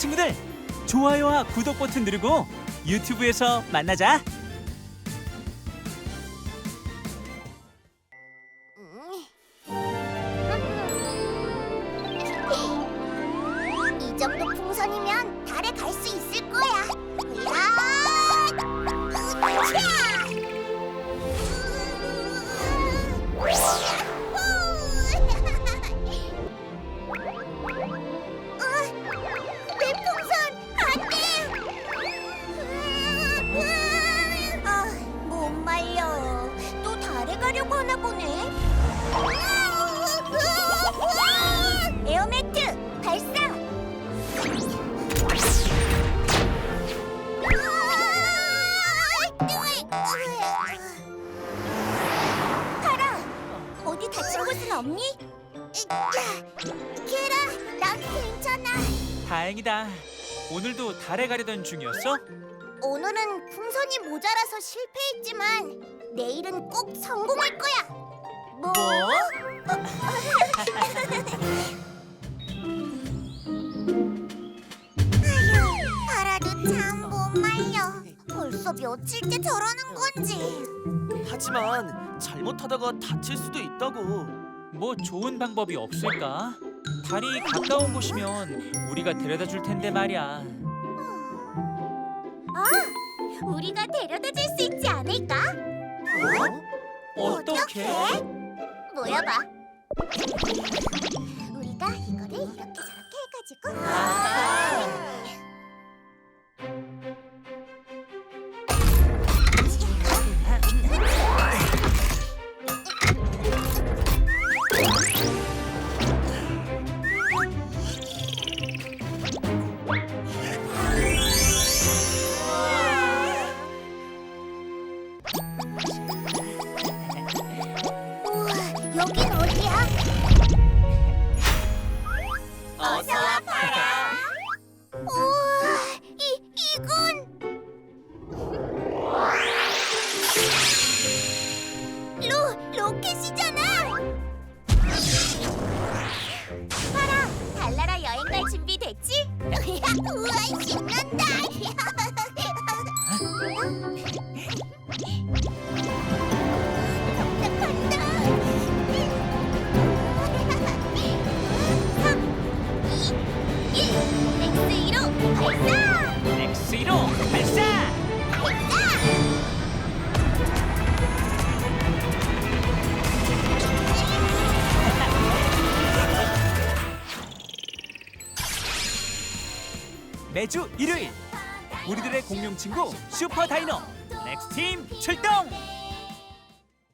친구들 좋아요와 구독 버튼 누르고 유튜브에서 만나자. 이 정도 풍선이면 달에 갈 수 있을 거야. 야! 하나 보네. 에어매트 발사! 파라, 어디 다친 곳은 없니? 케라, 난 괜찮아. 다행이다. 오늘도 달에 가려던 중이었어? 오늘은 풍선이 모자라서 실패했지만 내일은 꼭 성공할 거야. 뭐? 아휴, 파라도 참 못 말려. 벌써 며칠째 저러는 건지. 하지만 잘못하다가 다칠 수도 있다고. 뭐 좋은 방법이 없을까? 달이 가까운 곳이면 우리가 데려다 줄 텐데 말이야. 아, 우리가 데려다 줄 수 있지 않을까? 어떻게? 모여봐. 우리가 이거를 이렇게 저렇게 해가지고. 여 엑스이로 발사! 엑스이로 발사! 매주 일요일 우리들의 공룡 친구 슈퍼 다이노 넥스팀 출동!